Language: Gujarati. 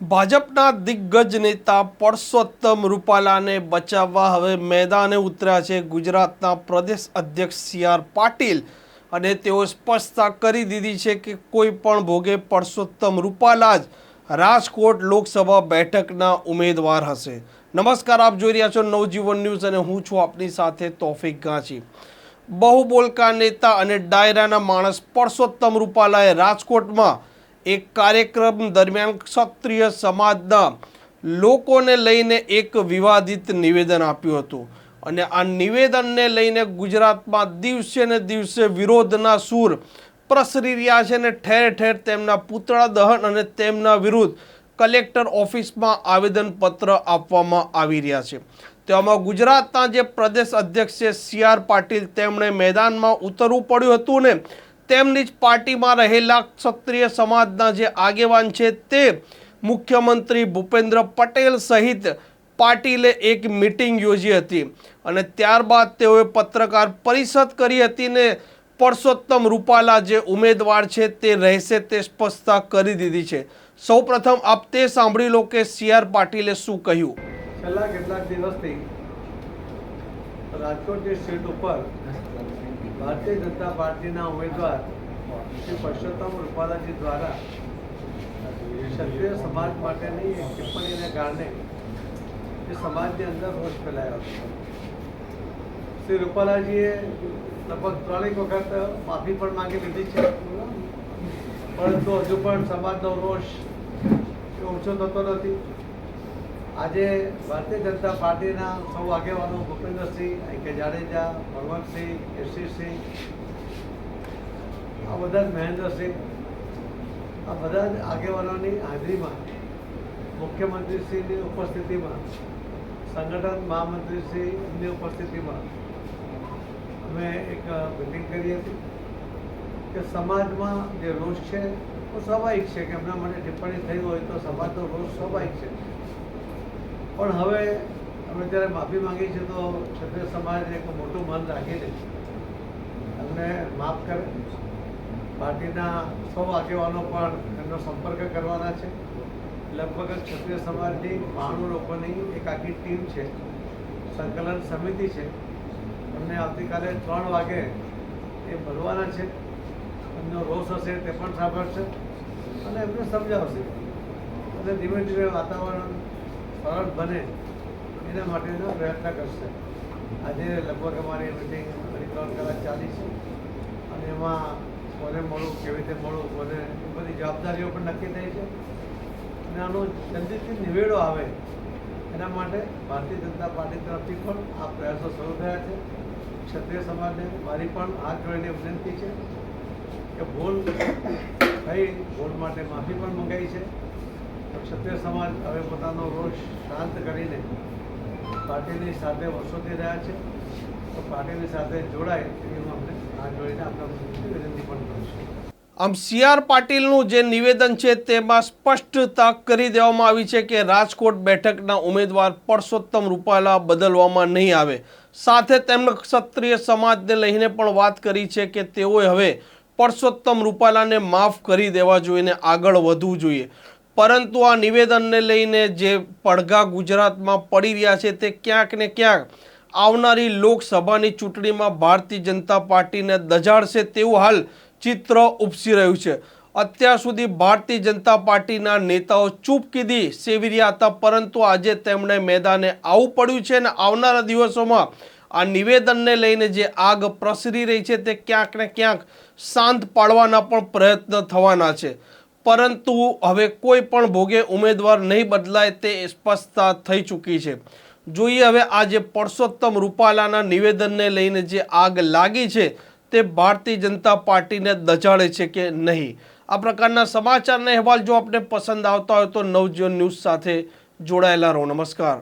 ભાજપના દિગ્ગજ નેતા પરસોત્તમ રૂપાલાને બચાવવા હવે મેદાને ઉતર્યા છે. ગુજરાતના પ્રદેશ અધ્યક્ષ સી આર પાટીલ અને તેઓ સ્પષ્ટતા કરી દીધી છે કે કોઈ પણ ભોગે પરસોત્તમ રૂપાલા જ રાજકોટ લોકસભા બેઠકના ઉમેદવાર હશે. નમસ્કાર, આપ જોઈ રહ્યા છો નવજીવન ન્યૂઝ અને હું છું આપની સાથે તોફિક ગાંચી. બહુબોલકા નેતા અને ડાયરાના માણસ પરસોત્તમ રૂપાલાએ રાજકોટમાં એક કાર્યક્રમ દરમિયાન ક્ષત્રિય સમાજના લોકોને લઈને એક વિવાદિત નિવેદન આપ્યું હતું. અને આ નિવેદનને લઈને ગુજરાતમાં દિવસે ને દિવસે વિરોધના સૂર પ્રસરી રહ્યા છે અને ઠેર ઠેર તેમના પૂતળા દહન અને તેમના વિરુદ્ધ કલેક્ટર ઓફિસમાં આવેદનપત્ર આપવામાં આવી રહ્યા છે. તેમાં ગુજરાતના જે પ્રદેશ અધ્યક્ષ છે સી આર પાટીલ, તેમણે મેદાનમાં ઉતરવું પડ્યું હતું ને તેમની જ પાર્ટીમાં રહેલા ક્ષત્રિય સમાજના જે આગેવાન છે તે મુખ્યમંત્રી ભૂપેન્દ્ર પટેલ સહિત પાટીલે એક મિટિંગ યોજી હતી અને ત્યારબાદ તેઓએ પત્રકાર પરિષદ કરી હતી ને પરસોત્તમ રૂપાલા જે ઉમેદવાર છે તે રહેશે તે સ્પષ્ટતા કરી દીધી છે. સૌપ્રથમ આપ તે સાંભળી લો કે સી આર પાટીલે શું કહ્યું. છેલ્લા કેટલાક દિવસથી રાજકોટની સીટ ઉપર ભારતીય જનતા પાર્ટીના ઉમેદવાર શ્રી પરસોત્તમ રૂપાલાજી દ્વારા ક્ષત્રિય સમાજ માટેની એક ટિપ્પણીને કારણે એ સમાજની અંદર રોષ ફેલાયો હતો. શ્રી રૂપાલાજીએ લગભગ ત્રણેક વખત માફી પણ માંગી લીધી છે. પરંતુ હજુ પણ સમાજનો રોષ એ ઓછો થતો નથી. આજે ભારતીય જનતા પાર્ટીના સૌ આગેવાનો ભૂપેન્દ્રસિંહ કે જાડેજા, ભગવંતસિંહ, યશીસિંહ, આ બધા જ મહેન્દ્રસિંહ, આ બધા જ આગેવાનોની હાજરીમાં મુખ્યમંત્રીશ્રીની ઉપસ્થિતિમાં, સંગઠન મહામંત્રીશ્રીની ઉપસ્થિતિમાં અમે એક મિટિંગ કરી હતી કે સમાજમાં જે રોષ છે, એ સ્વાભાવિક છે કે એમના માટે ટિપ્પણી થઈ હોય તો સમાજનો રોષ સ્વાભાવિક છે. પણ હવે અમે જ્યારે માફી માંગી છે તો ક્ષત્રિય સમાજ એક મોટું મન રાખી દે અમને માફ કરે. પાર્ટીના સૌ આગેવાનો પણ એમનો સંપર્ક કરવાના છે. લગભગ ક્ષત્રિય સમાજની બાણું લોકોની એક આખી ટીમ છે. સંકલન સમિતિ છે. એમને આવતીકાલે ત્રણ વાગે એ ભરવાના છે. એમનો રોષ હશે તે પણ સાંભળશે. અને એમને સમજાવશે. અને ધીમે ધીમે વાતાવરણ સરળ બને, એના માટેનો પ્રયત્ન કરશે. આજે લગભગ અમારી મિટિંગ અઢી ત્રણ કલાક ચાલી છે. અને એમાં કોને મળવું, કેવી રીતે મળવું, કોને, એ બધી જવાબદારીઓ પણ નક્કી થઈ છે. અને આનો જલ્દીથી નિવેડો આવે, એના માટે ભારતીય જનતા પાર્ટી તરફથી પણ આ પ્રયાસો શરૂ થયા છે. ક્ષત્રિય સમાજને મારી પણ હાથ જોડીને વિનંતી છે કે ભૂલ થઈ ભૂલ માટે માફી પણ મંગાઈ છે. ક્ષત્રિય સમાજ હવે પોતાનો રોષ શાંત કરીને પાર્ટીની સાથે વર્ષોથી રહ્યા છે. તો પાર્ટીની સાથે જોડાય એવી અમને આ જોડીને આપણા વિનંતી પણ કરું છું. આમ સી આર પાટીલનું જે નિવેદન છે તેમાં સ્પષ્ટતા કરી દેવામાં આવી છે કે રાજકોટ બેઠકના ઉમેદવાર પરસોત્તમ રૂપાલા બદલવામાં નહીં આવે. સાથે તેમણે ક્ષત્રિય સમાજને લઈને પણ વાત કરી છે કે તેઓએ હવે પરસોત્તમ રૂપાલાને માફ કરી દેવા જોઈએ ને આગળ વધવું જોઈએ. પરંતુ આ નિવેદનને લઈને જે પડઘા ગુજરાતમાં પડી રહ્યા છે તે ક્યાંક ને ક્યાંક આવનારી લોકસભાની ચૂંટણીમાં ભારતીય જનતા પાર્ટીને દજાડશે તેવું હાલ ચિત્ર ઉપસી રહ્યું છે. અત્યાર સુધી ભારતીય જનતા પાર્ટીના નેતાઓ ચૂપ કીધી સેવી રહ્યા હતા, પરંતુ આજે તેમણે મેદાને આવવું પડ્યું છે અને આવનારા દિવસોમાં આ નિવેદનને લઈને જે આગ પ્રસરી રહી છે તે ક્યાંક ને ક્યાંક શાંત પાડવાના પણ પ્રયત્ન થવાના છે. પરંતુ હવે કોઈ પણ ભોગે ઉમેદવાર નહીં બદલાય તે સ્પષ્ટતા થઈ ચૂકી છે. જોઈએ હવે આ જે પરસોત્તમ રૂપાલાના નિવેદનને લઈને જે આગ લાગી છે તે ભારતીય જનતા પાર્ટીને દજાડે છે કે નહીં? આ પ્રકારના સમાચારના અહેવાલ જો આપને પસંદ આવતા હોય તો નવજીવન ન્યૂઝ સાથે જોડાયેલા રહો. નમસ્કાર.